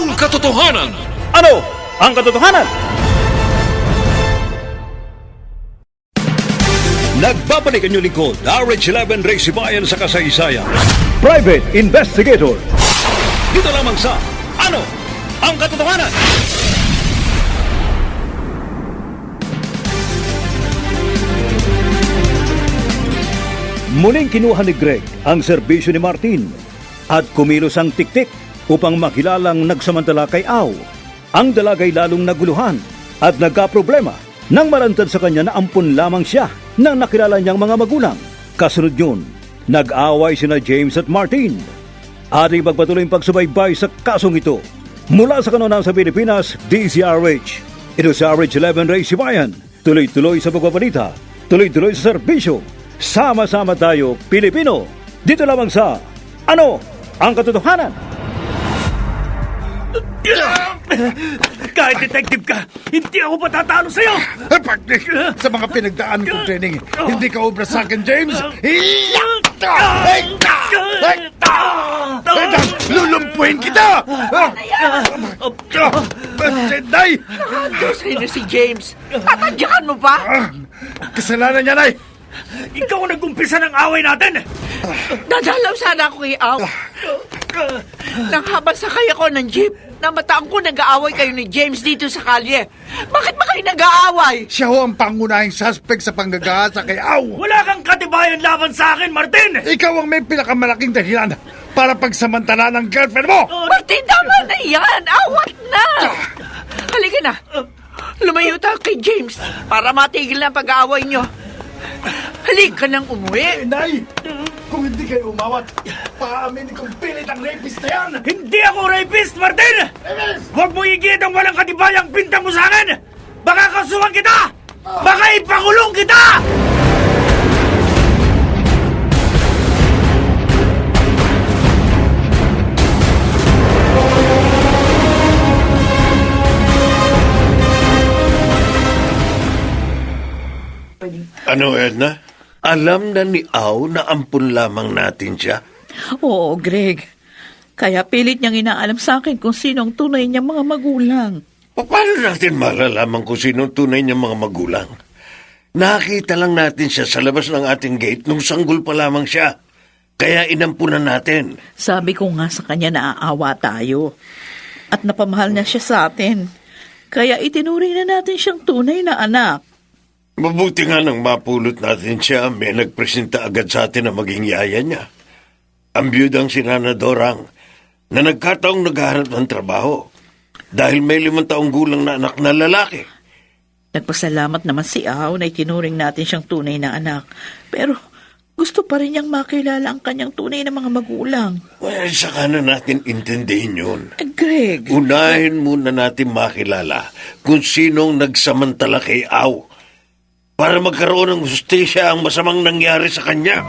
ang katotohanan? Ano ang katotohanan? Nagbabalik ang lingkod, RH11 Ray Sibayan sa kasaysayan. Private Investigator. Dito lamang sa Ano ang katotohanan? Muling kinuha ni Greg ang serbisyo ni Martin at kumilos ang tiktik upang makilalang nagsamantala kay Au. Ang dalagay lalong naguluhan at nagkaproblema nang malantad sa kanya na ampun lamang siya ng nakilala niyang mga magulang. Kasunod yun, nag-away sina James at Martin. Ating pagpatuloy ang pagsubaybay sa kasong ito. Mula sa kanunan sa Pilipinas, DCRH. Ito sa RH11 Ray Sibayan. Tuloy-tuloy sa pagbabalita. Tuloy-tuloy sa serbisyo. Sama-sama tayo, Pilipino. Dito lamang sa Ano ang Katotohanan? Kahit detective ka, hindi ako patatalo sa'yo! Pagdik, sa mga pinagdaan kong training, hindi ka obra sa akin, James. Iyakta! Hekta! Hekta! Hekta! Lulumpuin kita! Senday! Nakahando sa'yo na si James. Tatadyakan mo pa? Kasalanan niya, Nay! Ikaw ang nag-umpisa ng away natin! Dadalaw sana ako kay Aw. Nang habang sakay ako ng jeep, namataan ko nag-aaway kayo ni James dito sa kalye. Bakit ba kayo nag-aaway? Siya ho ang pangunahing suspect sa panggagahasa kay Aw. Wala kang katibayan laban sa akin, Martin! Ikaw ang may pinakamalaking dahilan para pagsamantala ng girlfriend mo! Martin, tama na yan! Awat na! Halika na. Lumayo tayo kay James para matigil na ang pag-aaway nyo. Halika nang umuwi. Nay! Kung hindi kayo umawat, paaminin kong pilit ang rapist na yan! Hindi ako rapist, Martin! Huwag mo igit ang walang katibayang bintang mo sa akin! Baka kasuhan kita! Baka ipakulong kita! Ano, Edna? Alam na ni Au na ampun lamang natin siya? Oo, Greg. Kaya pilit niyang inaalam sa akin kung sino ang tunay niyang mga magulang. Paano natin malalaman kung sino ang tunay niya mga magulang? Nakita lang natin siya sa labas ng ating gate nung sanggol pa lamang siya. Kaya inampunan natin. Sabi ko nga sa kanya na aawa tayo. At napamahal niya siya sa atin. Kaya itinuring na natin siyang tunay na anak. Mabuti nga nang mapulot natin siya, may nagpresenta agad sa atin na maging yaya niya. Ang biyudang si Nana Dorang na nagkataong naghahanap ng trabaho dahil may limang taong gulang na anak na lalaki. Nagpasalamat naman si Ao na itinuring natin siyang tunay na anak. Pero gusto pa rin niyang makilala ang kanyang tunay na mga magulang. Well, saka na natin intindihin yun. Eh, Greg, Unahin muna natin makilala kung sinong nagsamantala kay Au para magkaroon ng hustisya ang masamang nangyari sa kanya.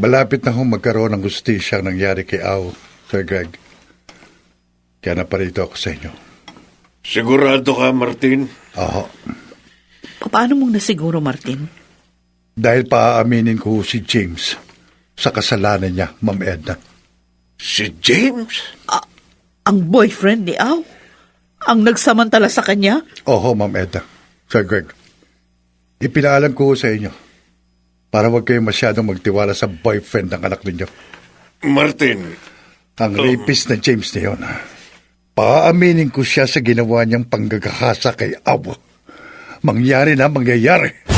Malapit na hong magkaroon ng gustisya ang nangyari kay Aw, Sir Greg. Kaya naparito ako sa inyo. Sigurado ka, Martin? Oo. paano mong nasiguro, Martin? Dahil paaaminin ko si James sa kasalanan niya, Ma'am Edna. Si James? Ang boyfriend ni Ao? Ang nagsamantala sa kanya? Oho, Ma'am Edna. Sir Greg. Ipinaalam ko sa inyo Para wag kayo masyadong magtiwala sa boyfriend ng anak ninyo. Martin, Ang rapist na James na yun. Paaminin ko siya sa ginawa niyang panggagahasa kay Awa. Mangyari na mangyayari.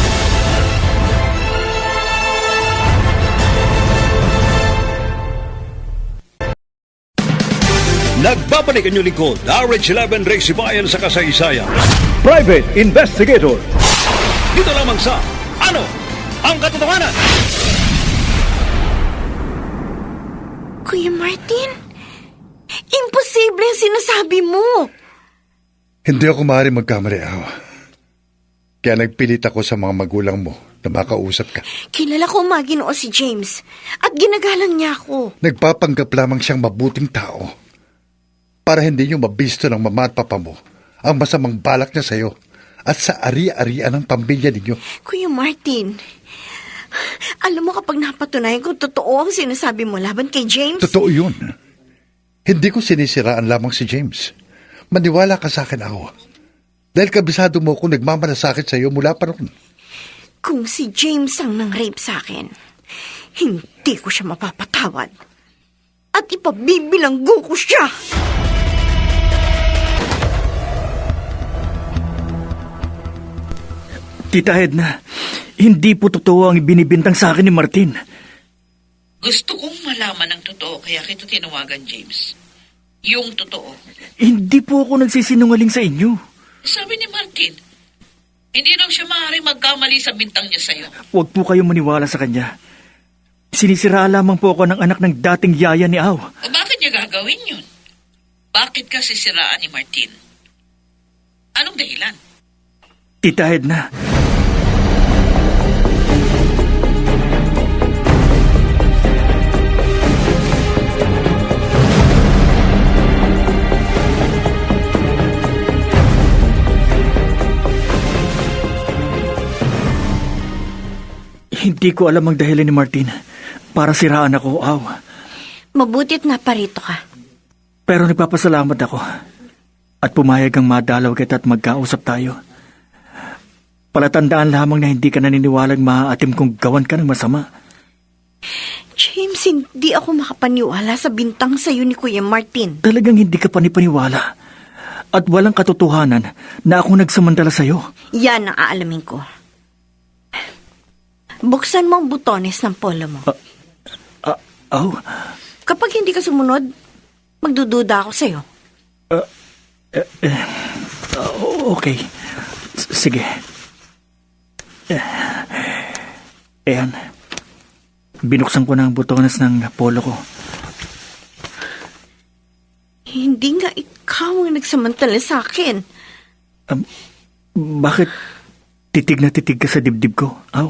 Nagbabalik ang inyong lingkod, RH11 Race Bayan sa kasaysayan. Private Investigator. Dito lamang sa Ano ang Katotohanan? Kuya Martin, imposible ang sinasabi mo. Hindi ako maaari magkamali, Awa. Kaya nagpilit ako sa mga magulang mo na makausap ka. Kilala ko maginoo si James at ginagalang niya ako. Nagpapanggap lamang siyang mabuting tao para hindi niyo mabisto ng mama at papa mo ang masamang balak niya sa'yo at sa ari-arian ng pamilya ninyo. Kuya Martin, alam mo kapag napatunayan kung totoo ang sinasabi mo laban kay James, Totoo yun. Hindi ko sinisiraan lamang si James. Maniwala ka sa akin, Awa. Dahil kabisado mo kung nagmamalasakit sa iyo mula pa noon. kung si James ang nang-rape sa akin, hindi ko siya mapapatawad. At ipabibilanggo ko siya. Tita Edna, hindi po totoo ang ibinibintang sa akin ni Martin. Gusto kong malaman ang totoo kaya kita tinawagan, James. Yung totoo. Hindi po ako nagsisinungaling sa inyo. Sabi ni Martin, hindi raw siya maaaring magkamali sa bintang niya sa'yo. Huwag po kayong maniwala sa kanya. Sinisira lamang po ako ng anak ng dating yaya ni Aw. O bakit niya gagawin yun? Bakit ka sisiraan ni Martin? Anong dahilan? Tita Edna, hindi ko alam ang dahilan ni Martin para siraan ako, Aw. Mabutit na parito ka. Pero nagpapasalamat ako at pumayag ang madalaw kita at magkausap tayo. Palatandaan lamang na hindi ka naniniwalang maaatim kung gawan ka ng masama. James, hindi ako makapaniwala sa bintang sa'yo ni Kuya Martin. Talagang hindi ka panipaniwala. At walang katotohanan na ako nagsamantala sa'yo. Yan ang aalamin ko. Buksan mo ang butones ng polo mo. Ah, aw, Kapag hindi ka sumunod, magdududa ako sa'yo. ah, okay. S- Sige. Eh, Ayan. Binuksan ko na ang butones ng polo ko. Hindi nga ikaw ang nagsamantala sa akin. Bakit titig na titig ka sa dibdib ko? Aw,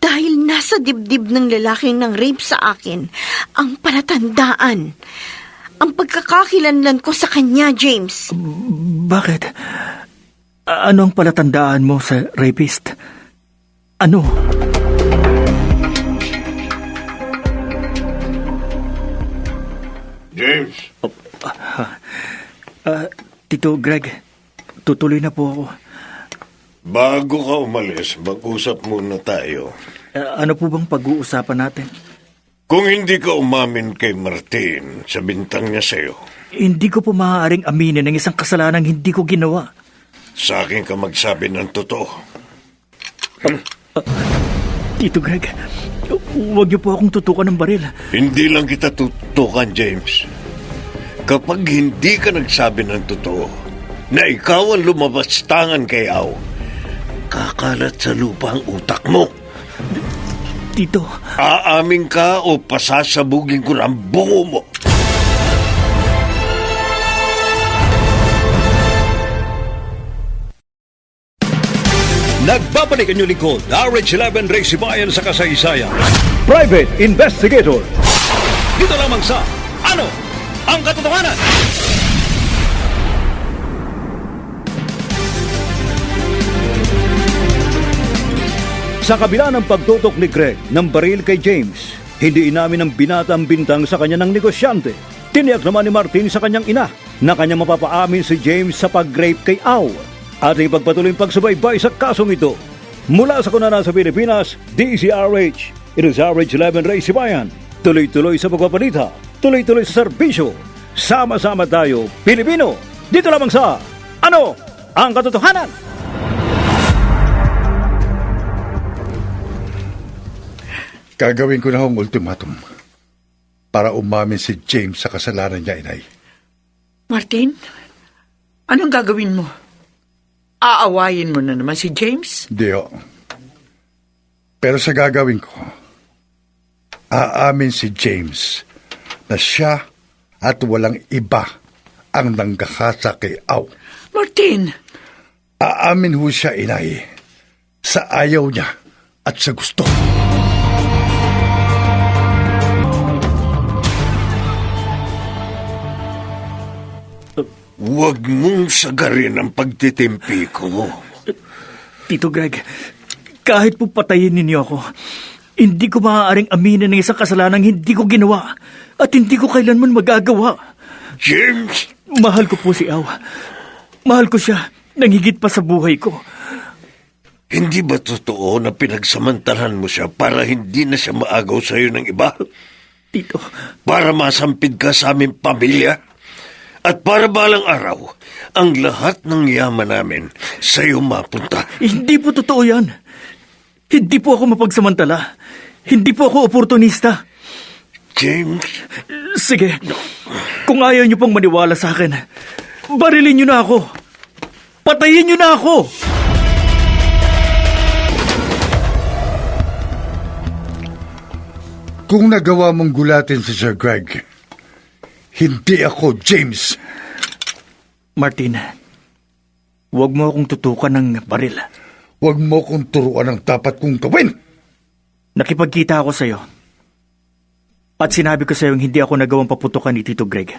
Dahil nasa dibdib ng lalaking ng rape sa akin, ang palatandaan. Ang pagkakakilanlan ko sa kanya, James. bakit? A- Ano ang palatandaan mo sa rapist? Ano? James, Ah, Tito Greg, tutuloy na po ako. Bago ka umalis, mag-usap muna tayo. Ah, ano po bang pag-uusapan natin? Kung hindi ka umamin kay Martin sa bintang niya sa'yo, Hindi ko po maaaring aminin ng isang kasalanang hindi ko ginawa. sa akin ka magsabi ng totoo. Tito Greg, huwag niyo po akong tutukan ng baril. Hindi lang kita tutukan, James. Kapag hindi ka nagsabi ng totoo, na ikaw ang lumabas tangan kay Aw, kakalat sa lupa ang utak mo. Tito, Aamin ka o pasasabugin ko ng bungo mo. Nagbabalik ang inyong lingkod, RH11 Race Bayan sa kasaysayan. Private Investigator. Dito lamang sa Ano ang Katotohanan? Sa kabila ng pagtutok ni Greg ng baril kay James, hindi inamin ng binata ang bintang sa kanya ng negosyante. Tiniyak naman ni Martin sa kanyang ina na kanya mapapaamin si James sa pag-rape kay Au. At ipagpatuloy pagsubaybay sa kasong ito. Mula sa kunanan sa Pilipinas, DZRH. Ito sa RH11 Ray Sibayan. Tuloy-tuloy sa pagpapanita. Tuloy-tuloy sa serbisyo. Sama-sama tayo, Pilipino. Dito lamang sa Ano ang Katotohanan? Gagawin ko na hong ultimatum para umamin si James sa kasalanan niya, inay. Martin, anong gagawin mo? Aawayin mo na naman si James? Dio. Pero sa gagawin ko, aamin si James na siya at walang iba ang nanggakasa kay Aw. Martin, Aamin ho siya, inay, sa ayaw niya at sa gusto. Huwag mong sagarin ang pagtitimpi ko. Tito Greg, kahit po patayin ninyo ako, hindi ko maaaring aminin ng isang kasalanang hindi ko ginawa at hindi ko kailanman magagawa. James, Mahal ko po si Aw. Mahal ko siya nang higit pa sa buhay ko. hindi ba totoo na pinagsamantalahan mo siya para hindi na siya maagaw sa'yo ng iba? Tito, Para masampid ka sa aming pamilya? At para balang araw, ang lahat ng yaman namin sa'yo mapunta. hindi po totoo yan. Hindi po ako mapagsamantala. Hindi po ako oportunista. James, Sige, kung ayaw niyo pong maniwala sa akin, barilin niyo na ako. Patayin niyo na ako. Kung nagawa mong gulatin si Sir Greg, hindi ako James. Martin, huwag mo akong tutukan ng baril. Huwag mo kong turuan ang dapat kong gawin. Nakipagkita ako sa'yo. At sinabi ko sa'yo hindi ako nagawang paputukan ni Tito Greg.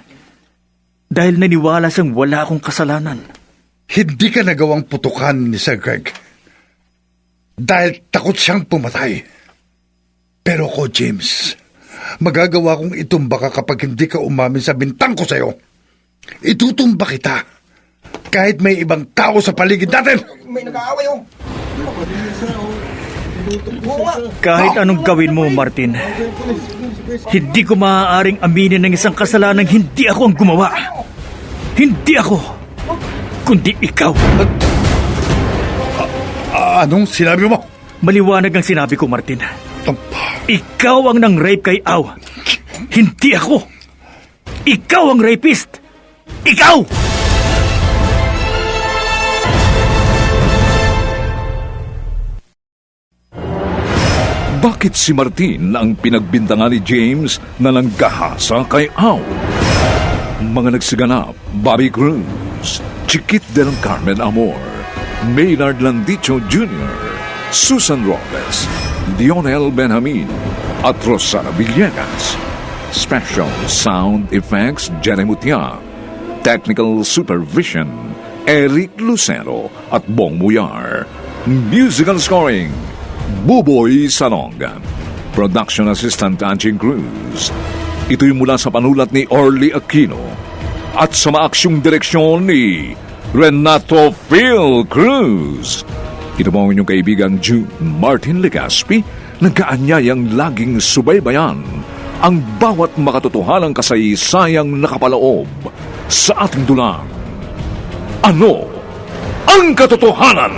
Dahil naniwala siyang wala akong kasalanan. Hindi ka nagawang putukan ni Sir Greg. Dahil takot siyang pumatay. Pero ako, James, magagawa kong itumba ka kapag hindi ka umamin sa bintang ko sa'yo. Itutumba kita. Kahit may ibang tao sa paligid natin. Kahit anong gawin mo, Martin, hindi ko maaaring aminin ng isang kasalanang hindi ako ang gumawa. Hindi ako, kundi ikaw. Ah, anong sinabi mo? Maliwanag ang sinabi ko, Martin. Tumpa. Ikaw ang nang-rape kay Aw. Hindi ako. Ikaw ang rapist. Ikaw! Bakit si Martin ang pinagbintangan ni James na nanggahasa kay Au? Mga nagsiganap, Bobby Cruz, Chiquit del Carmen Amor, Maynard Landicho Jr., Susan Robles, Lionel Benjamin, at Rosana Villegas. Special Sound Effects, Jenny Mutia. Technical Supervision, Eric Lucero at Bong Muyar. Musical Scoring, Buboy Salong. Production Assistant Anching Cruz. Ito'y mula sa panulat ni Orly Aquino at sa maaksyong direksyon ni Renato Phil Cruz. Ito po ang inyong kaibigang June Martin Legaspi nagkaanyayang laging subaybayan ang bawat makatotohanang kasaysayang nakapaloob sa ating dulang. Ano ang katotohanan?